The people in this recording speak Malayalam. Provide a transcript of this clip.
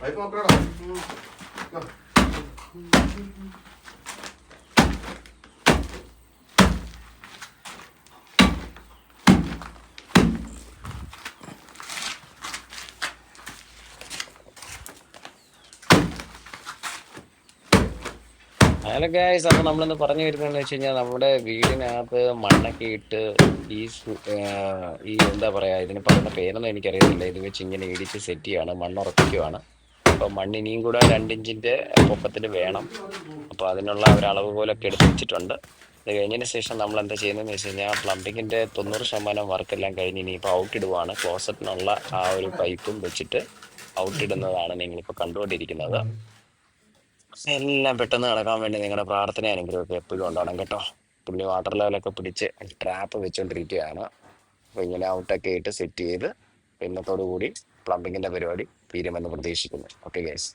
പൈപ്പ് നോക്കണോ അങ്ങനെ ഗായ്സ് അപ്പോൾ നമ്മളിന്ന് പറഞ്ഞു വരുന്നതെന്ന് വെച്ച് കഴിഞ്ഞാൽ നമ്മുടെ വീടിനകത്ത് മണ്ണൊക്കെ ഇട്ട് ഈ ഈ എന്താ പറയുക ഇതിന് പറയുന്ന പേരൊന്നും എനിക്കറിയത്തില്ല. ഇത് വെച്ച് ഇങ്ങനെ ഇടിച്ച് സെറ്റ് ചെയ്യാണ് മണ്ണുറപ്പിക്കുവാണ്. അപ്പോൾ മണ്ണ് ഇനിയും കൂടെ രണ്ടിഞ്ചിന്റെ പൊക്കത്തിൽ വേണം. അപ്പോൾ അതിനുള്ള ഒരു അളവ് പോലൊക്കെ എടുത്ത് ഇത് കഴിഞ്ഞതിന് ശേഷം നമ്മൾ എന്താ ചെയ്യുന്നതെന്ന് വെച്ച് കഴിഞ്ഞാൽ പ്ലംബിങ്ങിന്റെ തൊണ്ണൂറ് ശതമാനം വർക്കെല്ലാം കഴിഞ്ഞ് ഔട്ട് ഇടുവാണ് ക്ലോസറ്റിനുള്ള ആ ഒരു പൈപ്പും വെച്ചിട്ട് ഔട്ട് ഇടുന്നതാണ് നിങ്ങളിപ്പോൾ കണ്ടുകൊണ്ടിരിക്കുന്നത് എല്ലാം പെട്ടെന്ന് നടക്കാൻ വേണ്ടി നിങ്ങളുടെ പ്രാർത്ഥന അനുഗ്രഹമൊക്കെ എപ്പോഴും ഉണ്ടാവണം കേട്ടോ. പുള്ളി വാട്ടർ ലെവലൊക്കെ പിടിച്ച് ട്രാപ്പ് വെച്ചുകൊണ്ടിരിക്കുകയാണ് അപ്പോൾ ഇങ്ങനെ ഔട്ടൊക്കെ ഇട്ട് സെറ്റ് ചെയ്ത് ഇന്നത്തോടു കൂടി പ്ലംബിങ്ങിന്റെ പരിപാടി തീരുമെന്ന് പ്രതീക്ഷിക്കുന്നു. Okay guys